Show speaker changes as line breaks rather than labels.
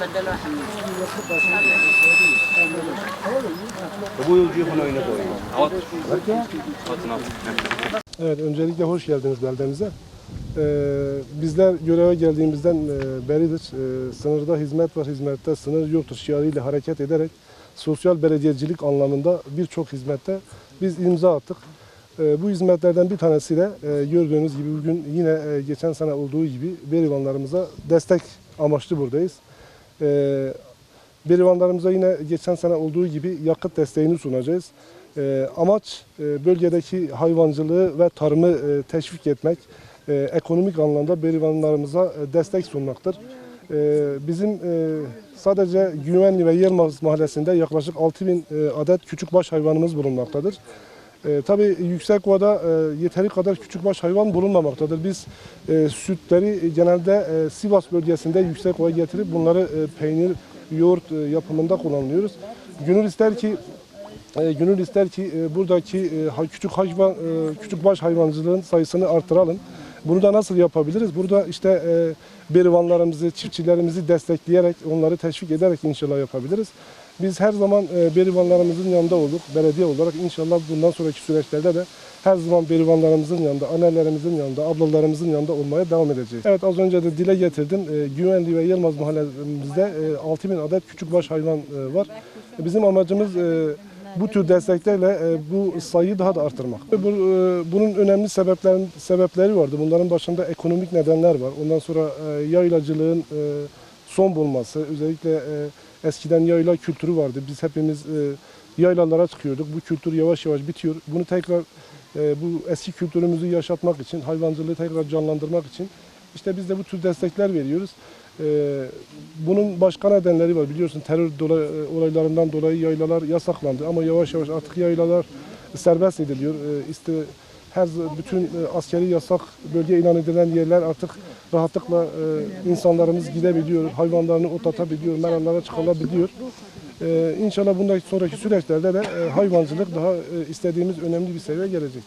بدلوا حمد
Bu yolcuyu bana oynadı oyunu.
Evet, öncelikle hoş geldiniz beldemize. Ee, bizler göreve geldiğimizden e, beridir e, sınırda hizmet var, hizmette sınır yoktur şiarıyla hareket ederek sosyal belediyecilik anlamında birçok hizmette biz imza attık. E, bu hizmetlerden bir tanesi de e, gördüğünüz gibi bugün yine e, geçen sene olduğu gibi berivanlarımıza destek amaçlı buradayız. E, Berivanlarımıza yine geçen sene olduğu gibi yakıt desteğini sunacağız. Ee, amaç e, bölgedeki hayvancılığı ve tarımı e, teşvik etmek, e, ekonomik anlamda berivanlarımıza e, destek sunmaktır. E, bizim e, sadece Güvenli ve Yılmaz mahallesinde yaklaşık 6000 e, adet küçükbaş hayvanımız bulunmaktadır. E, tabii Yüksekova'da e, yeteri kadar küçükbaş hayvan bulunmamaktadır. Biz e, sütleri genelde e, Sivas bölgesinde Yüksekova'ya getirip bunları e, peynir, yoğurt e, yapımında kullanıyoruz. Gönül ister ki e, gönül ister ki e, buradaki e, küçük hayvan, e, küçükbaş hayvancılığın sayısını artıralım. Bunu da nasıl yapabiliriz? Burada işte e, berivanlarımızı, çiftçilerimizi destekleyerek, onları teşvik ederek inşallah yapabiliriz. Biz her zaman e, berivanlarımızın yanında olduk. Belediye olarak inşallah bundan sonraki süreçlerde de her zaman berivanlarımızın yanında, annelerimizin yanında, ablalarımızın yanında olmaya devam edeceğiz. Evet az önce de dile getirdim. E, Güvenli ve Yılmaz mahallemizde e, 6000 adet küçükbaş hayvan e, var. Bizim amacımız e, bu tür desteklerle e, bu sayıyı daha da artırmak. Bu, e, bunun önemli sebeplerin sebepleri vardı. Bunların başında ekonomik nedenler var. Ondan sonra e, yaylacılığın e, son bulması, özellikle e, eskiden yayla kültürü vardı. Biz hepimiz e, yaylalara çıkıyorduk. Bu kültür yavaş yavaş bitiyor. Bunu tekrar e, bu eski kültürümüzü yaşatmak için, hayvancılığı tekrar canlandırmak için işte biz de bu tür destekler veriyoruz. Ee, bunun başka nedenleri var. Biliyorsun terör dola- e, olaylarından dolayı yaylalar yasaklandı ama yavaş yavaş artık yaylalar serbest ediliyor. Ee, işte her bütün e, askeri yasak bölge ilan edilen yerler artık rahatlıkla e, insanlarımız gidebiliyor, hayvanlarını otlatabiliyor, meralara çıkılabiliyor. Ee, inşallah bundan sonraki süreçlerde de e, hayvancılık daha e, istediğimiz önemli bir seviyeye gelecek.